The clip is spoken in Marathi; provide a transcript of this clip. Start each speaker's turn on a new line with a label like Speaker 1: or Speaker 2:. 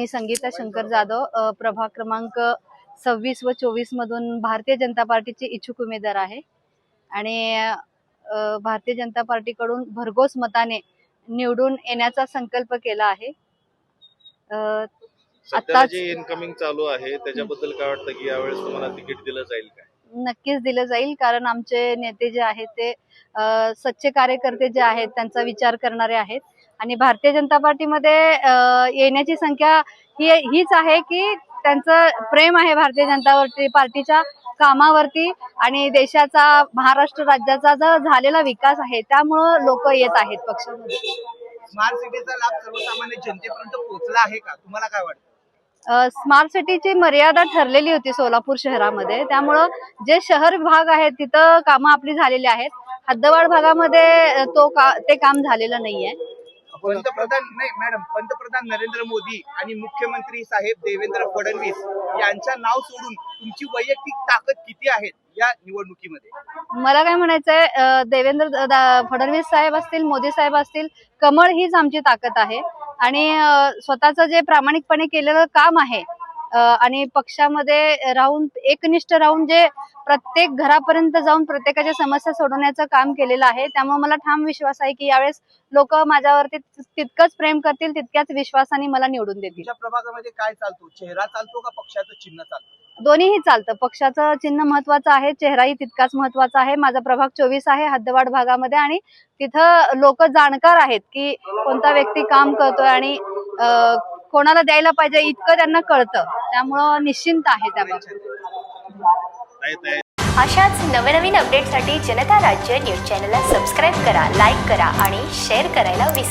Speaker 1: मी संगीता शंकर जाधव प्रभाग क्रमांक सव्वीस व चोवीस मधून भारतीय जनता पार्टीची इच्छुक उमेदवार आहे. आणि भारतीय जनता पार्टीकडून भरघोस मताने निवडून येण्याचा संकल्प केला आहे. आताच-
Speaker 2: जे इन्कमिंग चालू आहे त्याच्याबद्दल काय वाटतं की यावेळेस तुम्हाला तिकीट दिलं जाईल काय?
Speaker 1: नक्कीच दिलं जाईल. कारण आमचे नेते जे आहेत ते सच्चे कार्यकर्ते जे आहेत त्यांचा विचार करणारे आहेत. आणि भारतीय जनता पार्टीमध्ये येण्याची संख्या ही हीच आहे की त्यांचं प्रेम आहे भारतीय जनता पार्टी पार्टीच्या कामावरती आणि देशाचा महाराष्ट्र राज्याचा जो झालेला विकास आहे त्यामुळं लोक येत आहेत पक्षामध्ये.
Speaker 3: स्मार्ट सिटीचा लाभ सर्वसामान्य जनतेपर्यंत पोहोचला आहे का? तुम्हाला काय वाटतं?
Speaker 1: स्मार्ट सिटीची मर्यादा ठरलेली होती सोलापूर शहरामध्ये. त्यामुळं जे शहर भाग आहेत तिथं कामं आपली झालेली आहेत. हद्दवाड भागामध्ये तो का ते काम झालेलं नाहीये.
Speaker 3: पंतप्रधान नाही मॅडम पंतप्रधान नरेंद्र मोदी आणि मुख्यमंत्री साहेब देवेंद्र फडणवीस यांचं नाव सोडून तुमची वैयक्तिक ताकद किती आहे या निवडणुकीमध्ये?
Speaker 1: मला काय म्हणायचंय देवेंद्र फडणवीस साहेब असतील मोदी साहेब असतील कमळ हीच आमची ताकद आहे. आणि स्वतःचं जे प्रामाणिकपणे केलेलं काम आहे आणि पक्षामध्ये राहून एकनिष्ठ राहून जे प्रत्येक घरापर्यंत जाऊन प्रत्येकाच्या समस्या सोडवण्याचं काम केलेलं आहे त्यामुळे मला ठाम विश्वास आहे की यावेळेस लोक माझ्यावरती तितकंच प्रेम करतील तितक्याच विश्वासाने मला निवडून देतील.
Speaker 3: प्रभागामध्ये काय चालतो? चेहरा चालतो का पक्षाचं चिन्ह चालतो?
Speaker 1: दोन्हीही चालतं. पक्षाचं चिन्ह महत्वाचं आहे चेहराही तितकाच महत्त्वाचा आहे. माझा प्रभाग चोवीस आहे हद्दवाड भागामध्ये आणि तिथं लोक जाणकार आहेत की कोणता व्यक्ती काम करतोय आणि कोणाला द्यायला पाहिजे इतकं त्यांना कळतं. त्यामुळं निश्चिंत आहे त्याबाबत
Speaker 4: अशाच नवनवीन अपडेटसाठी जनता राज्य न्यूज चॅनलला सबस्क्राईब करा लाईक करा आणि शेअर करायला विसरू